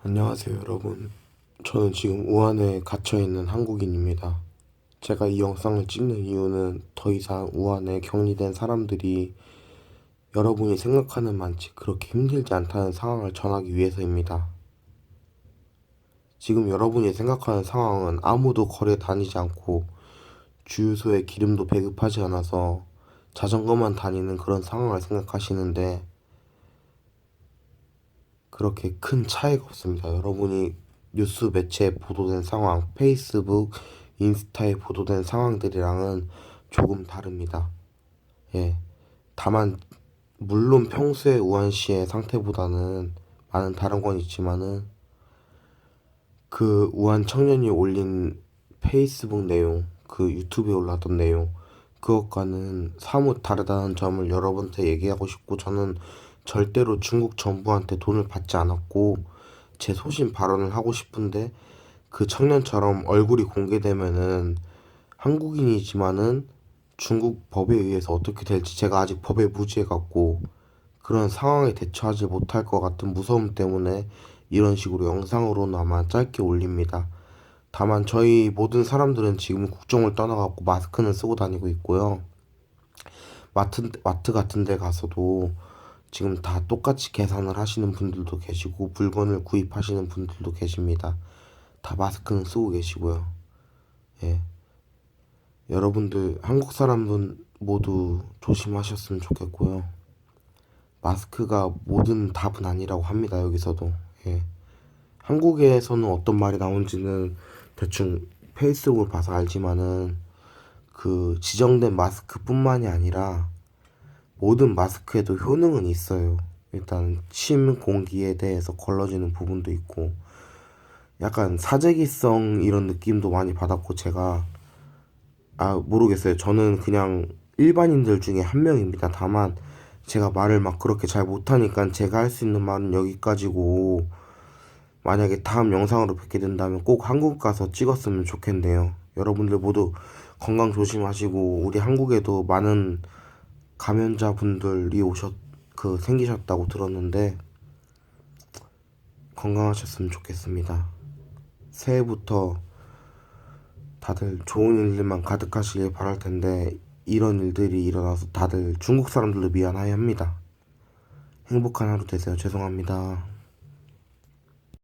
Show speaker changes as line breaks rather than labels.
안녕하세요, 여러분. 저는 지금 우한에 갇혀 있는 한국인입니다. 제가 이 영상을 찍는 이유는 더 이상 우한에 격리된 사람들이 여러분이 생각하는 만치 그렇게 힘들지 않다는 상황을 전하기 위해서입니다. 지금 여러분이 생각하는 상황은 아무도 거리에 다니지 않고 주유소에 기름도 배급하지 않아서 자전거만 다니는 그런 상황을 생각하시는데 그렇게 큰 차이가 없습니다. 여러분이 뉴스 매체에 보도된 상황, 페이스북, 인스타에 보도된 상황들이랑은 조금 다릅니다. 예. 다만, 물론 평소에 우한시의 상태보다는 많은 다른 건 있지만은 그 우한 청년이 올린 페이스북 내용, 그 유튜브에 올랐던 내용, 그것과는 사뭇 다르다는 점을 여러분한테 얘기하고 싶고 저는 절대로 중국 정부한테 돈을 받지 않았고 제 소신 발언을 하고 싶은데 그 청년처럼 얼굴이 공개되면은 한국인이지만은 중국 법에 의해서 어떻게 될지 제가 아직 법에 무지해 갖고 그런 상황에 대처하지 못할 것 같은 무서움 때문에 이런 식으로 영상으로나마 짧게 올립니다. 다만 저희 모든 사람들은 지금 국정을 떠나갖고 마스크는 쓰고 다니고 있고요. 마트, 마트 같은 데 가서도 지금 다 똑같이 계산을 하시는 분들도 계시고 물건을 구입하시는 분들도 계십니다. 다 마스크는 쓰고 계시고요. 예. 여러분들 한국 사람분 모두 조심하셨으면 좋겠고요. 마스크가 모든 답은 아니라고 합니다. 여기서도. 예. 한국에서는 어떤 말이 나온지는 대충 페이스북을 봐서 알지만은 그 지정된 마스크뿐만이 아니라 모든 마스크에도 효능은 있어요. 일단 침 공기에 대해서 걸러지는 부분도 있고 약간 사재기성 이런 느낌도 많이 받았고 제가 아 모르겠어요. 저는 그냥 일반인들 중에 한 명입니다. 다만 제가 말을 막 그렇게 잘 못하니까 제가 할 수 있는 말은 여기까지고 만약에 다음 영상으로 뵙게 된다면 꼭 한국 가서 찍었으면 좋겠네요. 여러분들 모두 건강 조심하시고 우리 한국에도 많은 감염자분들이 오셨 그 생기셨다고 들었는데 건강하셨으면 좋겠습니다. 새해부터 다들 좋은 일들만 가득하시길 바랄 텐데 이런 일들이 일어나서 다들 중국 사람들도 미안하게 합니다. 행복한 하루 되세요. 죄송합니다.